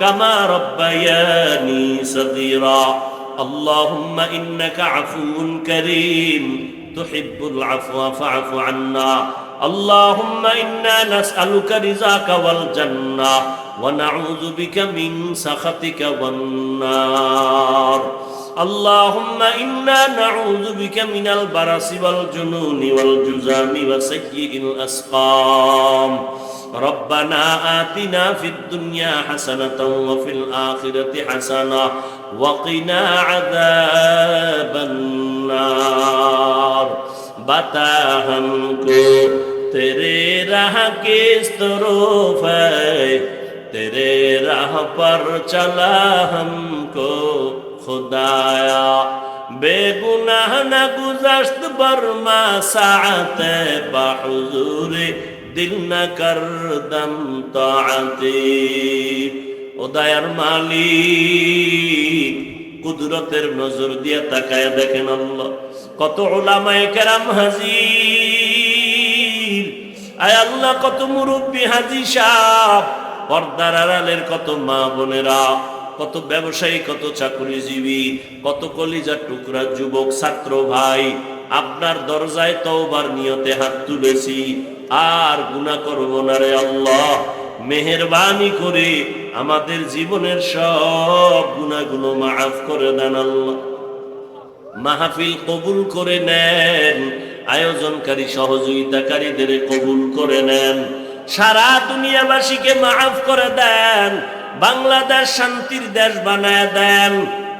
كما ربياني صغيرا. اللهم إنك عفو كريم. تحب العفو فاعف عنا. اللهم إنا نسألك رزاك والجنة ونعوذ بك من سخطك والنار. اللهم إنا نعوذ بك من البرص والجنون والجزام وسيء الأسقام. ربنا آتنا في الدنيا حسنة وفي الآخرة حسنة وقنا عذاب النار بتا ہم کو تیرے راہ کے طرف ہے تیرے راہ پر چلا ہم کو خدایا بے گناہ نہ گزشت برما ساعت بحضور দয়ার মালিক, কুদরতের নজর দিয়ে তাকায় দেখেন আল্লাহ। কত ওলামায় কেরাম হাজি আয় আল্লাহ, কত মুরব্বী হাজি সাপ পর্দার আড়ালের কত মা বোনেরা, কত ব্যবসায়ী, কত চাকরিজীবী, কত কলিজার টুকরা যুবক, ছাত্র ভাই। আপনার দরজায় তওবার নিয়তে হাত তুলেছি। আর গুনাহ করব না রে আল্লাহ। মেহেরবানি করে আমাদের জীবনের সব গুণাগুলো মাফ করে দেন আল্লাহ। মাহফিল কবুল করে নেন, আয়োজনকারী সহযোগিতাকারীদের কবুল করে নেন। সারা দুনিয়াবাসীকে মাফ করে দেন, বাংলাদেশ শান্তির দেশ বানায় দেন।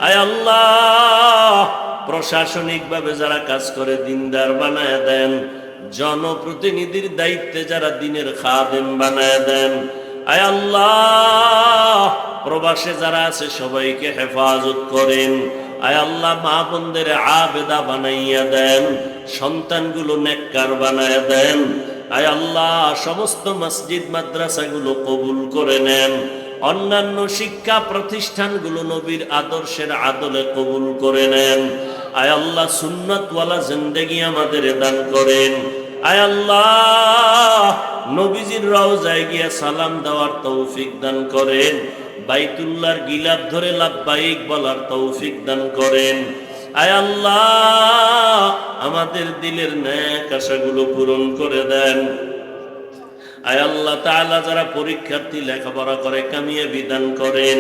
আয় আল্লাহ, প্রশাসনিকভাবে যারা কাজ করে দিনদার বানায় দেন। জনপ্রতিনিধির দায়িত্বে যারা দিনের খাদেম বানায় দেন। আয় আল্লাহ, প্রবাসে যারা আছে সবাইকে হেফাজত করেন। আয় আল্লাহ, মা বোনদের আবেদা বানাইয়া দেন, সন্তানগুলো নেককার বানায় দেন। আয় আল্লাহ, সমস্ত মসজিদ মাদ্রাসাগুলো কবুল করে নেন। অন্যান্য শিক্ষা প্রতিষ্ঠানগুলো নবীর আদর্শের আদলে কবুল করে নেন। আয় আল্লাহ সুন্নতওয়ালা জিন্দেগি আমাদের দান করেন। আয় আল্লাহ, নবীজির রওজায় গিয়া সালাম দেওয়ার তৌফিক দান করেন। বাইতুল্লাহর গিলাপ ধরে লাভবাহিক বলার তৌফিক দান করেন। আয় আল্লাহ, আমাদের দিলের ন্যাক আশাগুলো পূরণ করে দেন। আয় আল্লাহ তাআলা যারা পরীক্ষার্থী লেখাপড়া করে কামিয়ে বিধান করেন।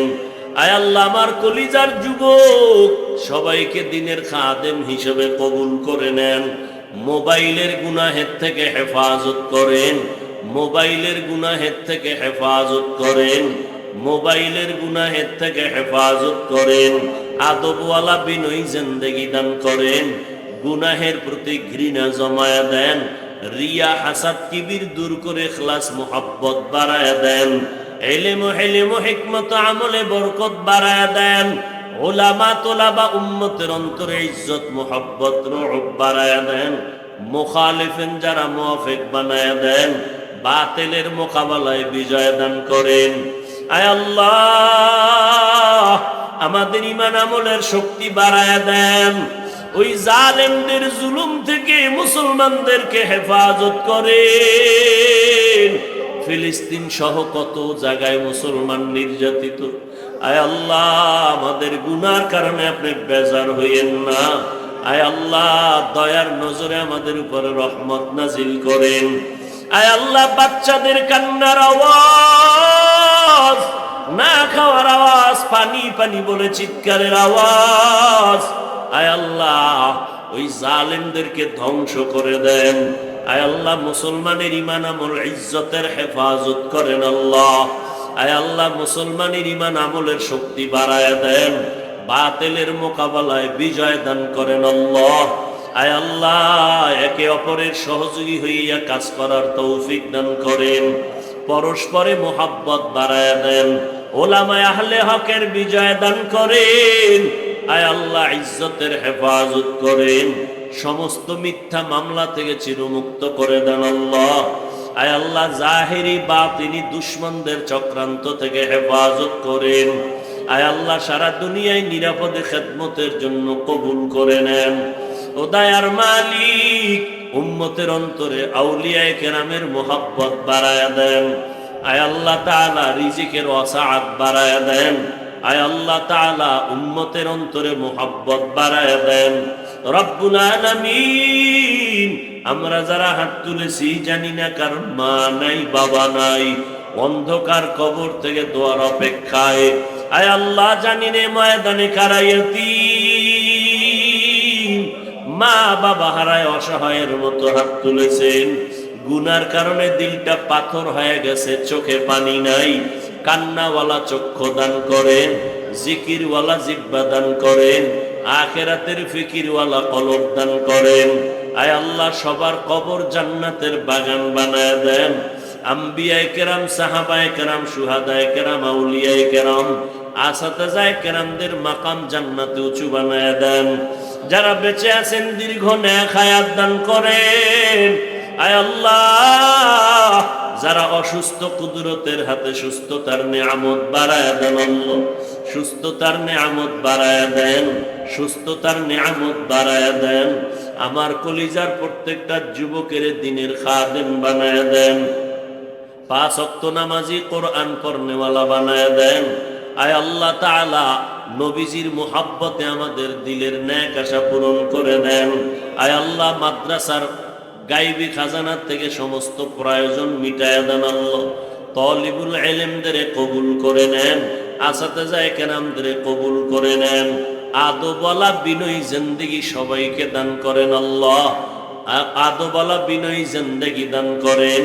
আয় আল্লাহ, আমার কলিজার যুবক, সবাইকে দিনের খাদেম হিসেবে কবুল করে নেন। মোবাইলের গুনাহের থেকে হেফাজত করেন। মোবাইলের গুনাহের থেকে হেফাজত করেন। মোবাইলের গুনাহের থেকে হেফাজত করেন। আদবওয়ালা বিনয়ী জিন্দেগি দান করেন। গুনাহের প্রতি ঘৃণা জমায়া দেন। রিয়া হাসাদ কিবির দূর করে খ্লাস মোহাব্বত বাড়ায় দেন। এলেম হেলেম হিকমত আমলে বরকত বাড়ায় দেন। ওলামা তোলাবা উম্মতের অন্তরে ইজ্জত, মোহাব্বত রূপ বাড়ায় দেন। মুখালিফেন যারা মুয়াফিক বানায় দেন, বাতিলের মোকাবেলায় বিজয় দান করেন। আয় আল্লাহ, আমাদের ইমান আমলের শক্তি বাড়ায় দেন। ওই জালেমদের জুলুম থেকে মুসলমানদেরকে হেফাজত করেন। ফিলিস্তিন সহ কত জায়গায় মুসলমান নির্যাতিত। আয় আল্লাহ, আমাদের গুনার কারণে আপনি বেজার হইয়েন না। আয় আল্লাহ, দয়ার নজরে আমাদের উপরে রহমত নাজিল করেন। আয় আল্লাহ, বাচ্চাদের কান্নার আওয়াজ, না খাওয়ার আওয়াজ, পানি পানি বলে চিৎকারের আওয়াজ। আয় আল্লাহ, ওই জালেমদেরকে ধ্বংস করে দেন। আয় আল্লাহ, মুসলমানের ইমান আমল ইজ্জতের হেফাজত করেন আল্লাহ। আয় আল্লাহ, মুসলমানের ইমান আমলের শক্তি বাড়ায় দেন, বাতেলের মোকাবেলায় বিজয় দান করেন আল্লাহ। আয় আল্লাহ, একে অপরের সহযোগী হইয়া কাজ করার তৌফিক দান করেন, পরস্পরে মোহাব্বত বাড়ায় দেন, ওলামায় আহলে হকের বিজয় দান করেন, আয় আল্লাহ, ইজ্জতের হেফাজত করেন। সমস্ত মিথ্যা মামলা থেকে চিরমুক্ত করে দেন আল্লাহ। আয় আল্লাহ, জাহেরি বা তিনি দুশ্মনদের চক্রান্ত থেকে হেফাজত করেন। আয় আল্লাহ, সারা দুনিয়ায় নিরাপদে খেদমতের জন্য কবুল করে নেন। ও দায়ার মালিক, উম্মতের অন্তরে আউলিয়ায় কেরামের মোহাব্বত বাড়ায়া দেন। আয় আল্লাহ তাআলা রিজিকের অসাআত বাড়ায়া দেন। আয় আল্লাহ তাআলা উম্মতের অন্তরে মোহাব্বত বাড়ায়া দেন। রব্বুল আলামিন, আমরা যারা হাত তুলেছি জানি না কারণ মা নাই, বাবা নাই, অন্ধকার কবর থেকে দোয়ার অপেক্ষায়। আয় আল্লাহ, জানি রে ময়দানে কারাইয়াতি মা, বাবা হারায়, অসহায়ের মতো হাত তুলেছেন। গুনার কারণে দিলটা পাথর হয়ে গেছে, চোখে পানি নাই। কান্নাওয়ালা চক্ষু দান করেন, জিকিরওয়ালা জিব্বা দান করেন। আখেরাতের ফিকিরওয়ালা কলব দান করেন। আয় আল্লাহ, সবার কবর জান্নাতের বাগান বানায় দেন। আম্বিয়ায় কেরাম, সাহাবায় কেরাম, সুহাদায় কেরাম, আউলিয়ায় কেরাম আসাতে যায় কেরামদের মাকাম জান্নাতে উঁচু বানায় দেন। যারা বেঁচে আছেন, দীর্ঘ ন্যায় খায়াত দান করেন। আয় আল্লাহ যারা অসুস্থ কুদরতের হাতে সুস্থতার নিয়ামত বাড়ায় দেন সুস্থতার নিয়ামত বাড়ায় দেন, সুস্থতার নিয়ামত বাড়ায় দেন, আমার কলিজার প্রত্যেকটা যুবকের দিনের খাদেম বানায় দেন। পাঁচ অক্ত নামাজি কোরআন করনেওয়ালা বানায় দেন। আয় আল্লাহ তাআলা নবীজির মোহাব্বতে আমাদের দিলের ন্যাক আশা পূরণ করে দেন। আয় আল্লাহ মাদ্রাসার গাইবি খাজানার থেকে সমস্ত প্রয়োজন মিটায় দেন আল্লাহ। তলিবুল এলেমদের কবুল করে নেন, আসাতে যায় কেরামদের কবুল করে নেন। আদবলা বিনয়ী জিন্দিগি সবাইকে দান করেন আল্লাহ। আদবলা বিনয়ী জিন্দেগি দান করেন।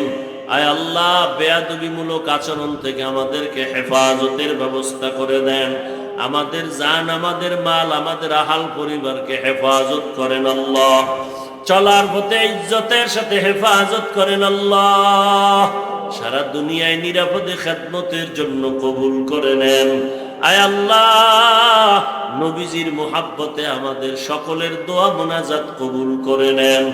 আয় আল্লাহ, বেয়াদবিমূলক আচরণ থেকে আমাদেরকে হেফাজতের ব্যবস্থা করে দেন। আমাদের জান, আমাদের মাল, আমাদের আহাল পরিবারকে হেফাজত করেন আল্লাহ। চলার পথে ইজ্জতের সাথে হেফাজত করেন আল্লাহ সারা দুনিয়ায় নিরাপদে খেদমতের জন্য কবুল করে নেন আয় আল্লাহ নবীজির মোহাব্বতে আমাদের সকলের দোয়া মোনাজাত কবুল করে নেন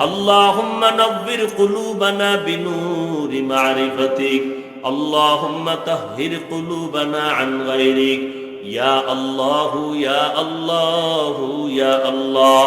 اللهم نور قلوبنا بنور معرفتك اللهم طهر قلوبنا عن غيرك يا الله يا الله يا الله